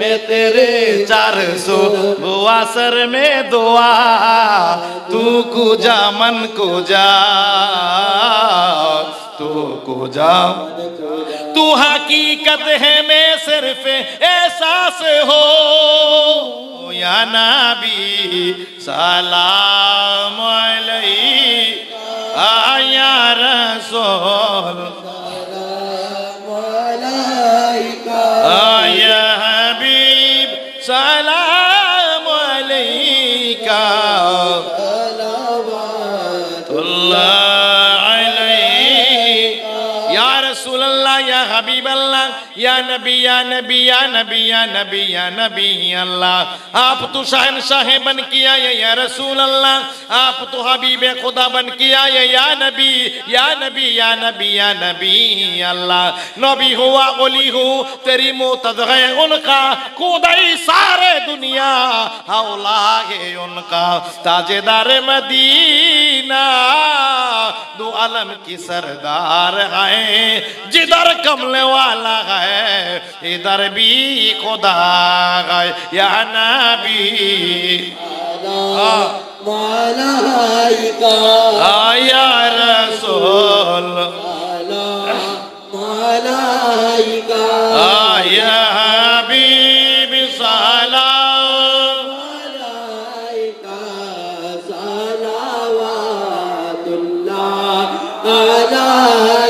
میں تیرے چار سو بواسر میں دعا، تو کو جا من کو جا تو کو جا تو حقیقت ہے میں صرف احساس ہو، یا نبی سلام علیہ یا رسول হাবিব আল্লাহ ইয়া নবী ইয়া নবী ইয়া নবী ইয়া নবী ইয়া নবী, আল্লাহ। আপ তো শাহন শাহে বন কিয়া ইয়া রসূল আল্লাহ আপ তো হাবিব খুদা হুয়া ওলি হু, তেরি মুতদগায় উলকা সা دنیا اولا ہے ان کا تاجدار مدینہ دو عالم کی سردار ہے جدھر کملے والا ہے ادھر بھی خدا ہے یا نبی آ یا رسول آ یا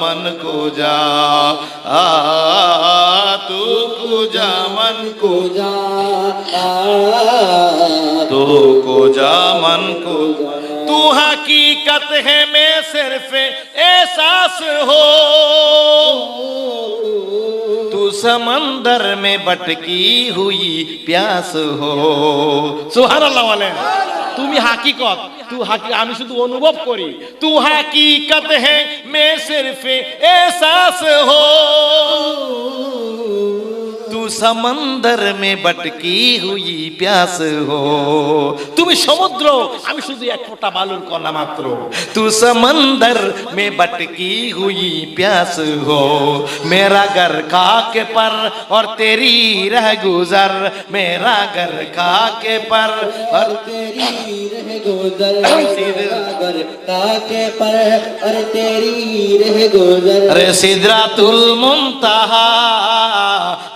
من کو جا تو کو جا من کو جا تو کو جا من کو تو حقیقت ہے میں صرف احساس ہو تو سمندر میں بٹکی ہوئی پیاس ہو سبحان اللہ والے তুমি হাকিকত, তু হাকি আমি শুধু অনুভব করি। তু হাকিকত হে মে সিরফ এসাস হো। سمندر میں بٹکی ہوئی پیاس ہو۔ তুমি ہمیں شدی ایک এক ফোঁটা کو نمات رو تو سمندر میں بٹکی ہوئی پیاس ہو۔ میرا گھر کاک پر اور تیری رہ گزر۔ میرا گھر کاک پر اور تیری رہ گزر۔ میرا گر کاک پر اور تیری رہ گزر۔ سدرات المنتہا۔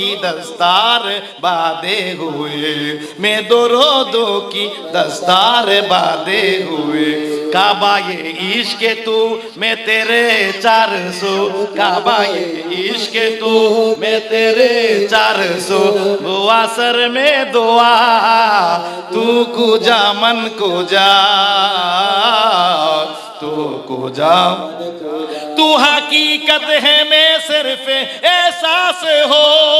کی دستار بادے ہوئے۔ میں دو رودوں کی دستار بادے ہوئے۔ کعبہ یہ عشق تو میں تیرے چار سو۔ کعبہ یہ عشق تو میں تیرے چار سو۔ دعا سر میں دعا، تو کو جا من کو جا تو کو جا تو حقیقت ہے میں صرف احساس ہو۔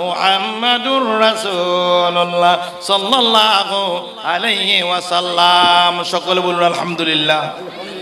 মুহাম্মাদুর রাসূলুল্লাহ সাল্লাল্লাহু আলাইহি ওয়াসাল্লাম সকলে বলুন আলহামদুলিল্লাহ